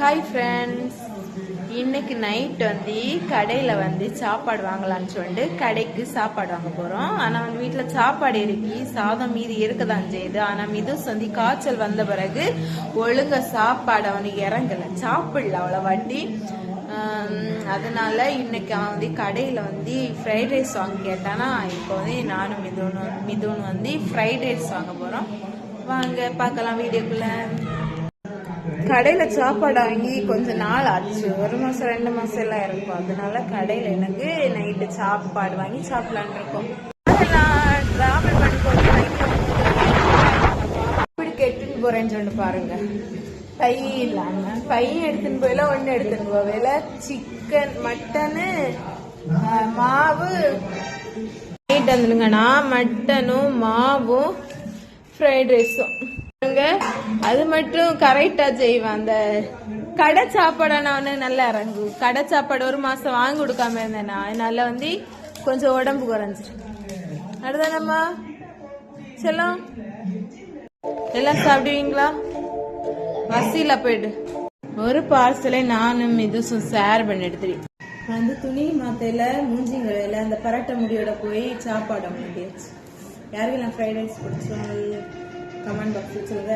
Hi friends இன்னைக்கு night வந்து கடையில் வந்து சாப்பாடு வாங்கலாம்னு சொல்லிட்டு கடைக்கு சாப்பாடு வாங்க போகிறோம் ஆனால் வந்து வீட்டில் சாப்பாடு இருக்கு. சாதம் மீதி இருக்க தான் செய்யுது. ஆனால் மிதுஸ் வந்து காய்ச்சல் வந்த பிறகு ஒழுங்காக சாப்பாடு அவனுக்கு இறங்கலை. சாப்பிடல அவ்வளோ வாட்டி அதனால இன்னைக்கு அவன் வந்து கடையில் வந்து ஃப்ரைட் ரைஸ் வாங்க கேட்டானா இப்போ வந்து நானும் மிதுன்னு வந்து ஃப்ரைட் ரைஸ் வாங்க போகிறோம் வாங்க பார்க்கலாம் வீடியோக்குள்ளே. கடையில் சாப்பாடு வாங்கி கொஞ்ச நாள் ஆச்சு. ஒரு மாதம் ரெண்டு மாதம் எல்லாம் இருக்கும். அதனால கடையில் எனக்கு நைட்டு சாப்பாடு வாங்கி சாப்பிடலான் இருக்கோம். டிராவல் பண்ணி இப்படி கெட்டுன்னு போறேன்னு சொல்லிட்டு பாருங்க. பை இல்லாம பையன் எடுத்துன்னு போயில ஒண்ணு எடுத்துன்னு போவேல. சிக்கன் மட்டனு மாவு. நைட் வந்துடுங்கண்ணா மட்டனும் மாவும் ஃப்ரைட் ரைஸும் அது மட்டும் கரெக்டா செய்வேன் அந்த கடை சாப்பாடை நான் நல்லா இறங்கும் கடை சாப்பாடு ஒரு மாசம் வாங்கி கொடுக்காம இருந்தேனா. அதனால வந்து கொஞ்சம் உடம்பு குறைஞ்சிரு அடுத்தானம்மா செல்லம்? எல்லாம் சாப்பிடுவீங்களா? வசியில போயிடு. ஒரு பார்சலை நானும் இதுசும் ஷேர் பண்ணி எடுத்துட்டு வந்து துணி மாத்தையில மூஞ்சிங்களையில அந்த பரட்டை முடியோட போய் சாப்பாடு முடியாச்சு யாருக்கெல்லாம் ஃப்ரைட் ரைஸ் பிடிச்சோம்? கமெண்ட் பாக்ஸில் சொல்லுங்க